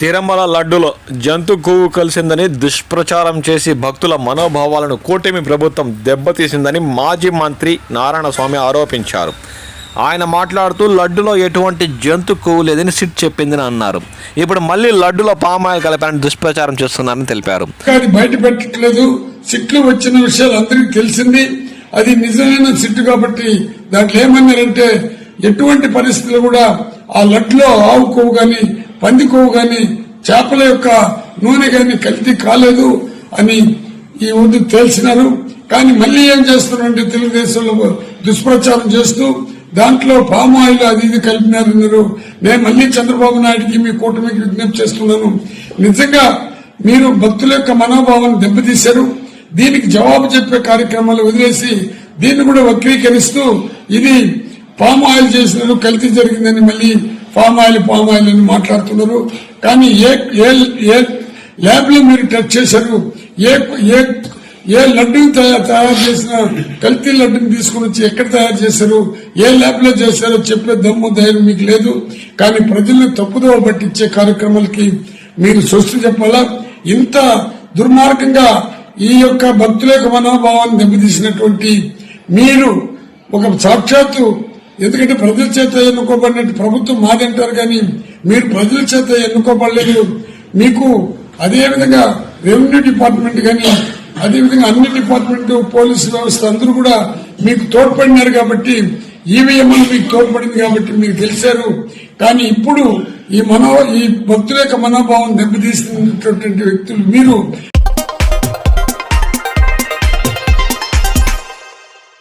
తిరుమల లడ్డులో జంతు కొవ్వు కలిసిందని దుష్ప్రచారం చేసి భక్తుల మనోభావాలను కూటమి ప్రభుత్వం దెబ్బతీసిందని మాజీ మంత్రి నారాయణస్వామి ఆరోపించారు. ఆయన మాట్లాడుతూ లడ్డులో ఎటువంటి జంతు కొవ్వు లేదని సిట్ చెప్పిందని అన్నారు. ఇప్పుడు మళ్ళీ లడ్డులో పామాయిల్ కలిపారని దుష్ప్రచారం చేస్తున్నారని తెలిపారు. అది బయట సిట్లు వచ్చిన విషయాలు అందరికీ తెలిసింది. అది నిజమైన సిట్టు కాబట్టి దాంట్లో ఏమన్నారంటే ఎటువంటి పరిస్థితులు కూడా ఆ లడ్లో ఆవు కొవ్వు కానీ పందికొవ్వు గాని చేపల యొక్క నూనె గాని కల్తీ కాలేదు అని ఈ ఉద్దు తేల్చినారు. కానీ మళ్ళీ ఏం చేస్తున్నారంటే తెలుగుదేశంలో దుష్ప్రచారం చేస్తూ దాంట్లో పామ్ ఆయిల్ అది ఇది కలిపినారన్నారు. నేను మళ్ళీ చంద్రబాబు నాయుడికి మీ కూటమికి విజ్ఞప్తి చేస్తున్నాను. నిజంగా మీరు భక్తుల యొక్క మనోభావాన్ని దెబ్బతీశారు. దీనికి జవాబు చెప్పే కార్యక్రమాలు వదిలేసి దీన్ని కూడా వక్రీకరిస్తూ ఇది పామ్ ఆయిల్ చేసినారు కల్తీ జరిగిందని మళ్ళీ పామ్ ఆయిల్ పామ్ ఆయిల్ అని మాట్లాడుతున్నారు. కానీ ఏ ఏ ఏ ల్యాబ్లో మీరు టచ్ చేశారు? ఏ ఏ ఏ లడ్డూని తయారు తయారు చేసిన కల్తీ లడ్డూని తీసుకుని వచ్చి ఎక్కడ తయారు చేశారు? ఏ ల్యాబ్లో చేశారో చెప్పే దమ్ము ధైర్యం మీకు లేదు. కానీ ప్రజల్ని తప్పుదోవ పట్టించే కార్యక్రమాలకి మీరు స్వస్తి చెప్పాలా? ఇంత దుర్మార్గంగా ఈ యొక్క భక్తుల యొక్క మనోభావాన్ని దెబ్బతీసినటువంటి మీరు ఒక సాక్షాత్తు ఎందుకంటే ప్రజల చేత ఎన్నుకోబడినట్టు ప్రభుత్వం మాదంటారు కానీ మీరు ప్రజల చేత ఎన్నుకోబడలేదు. మీకు అదేవిధంగా రెవెన్యూ డిపార్ట్మెంట్ కానీ అదేవిధంగా అన్ని డిపార్ట్మెంట్ పోలీసు వ్యవస్థ అందరూ కూడా మీకు తోడ్పడినారు కాబట్టి ఈవీఎంలు మీకు తోడ్పడింది కాబట్టి మీకు తెలిసారు. కానీ ఇప్పుడు ఈ మనో ఈ భక్తుల యొక్క మనోభావం దెబ్బతీసినటువంటి వ్యక్తులు మీరు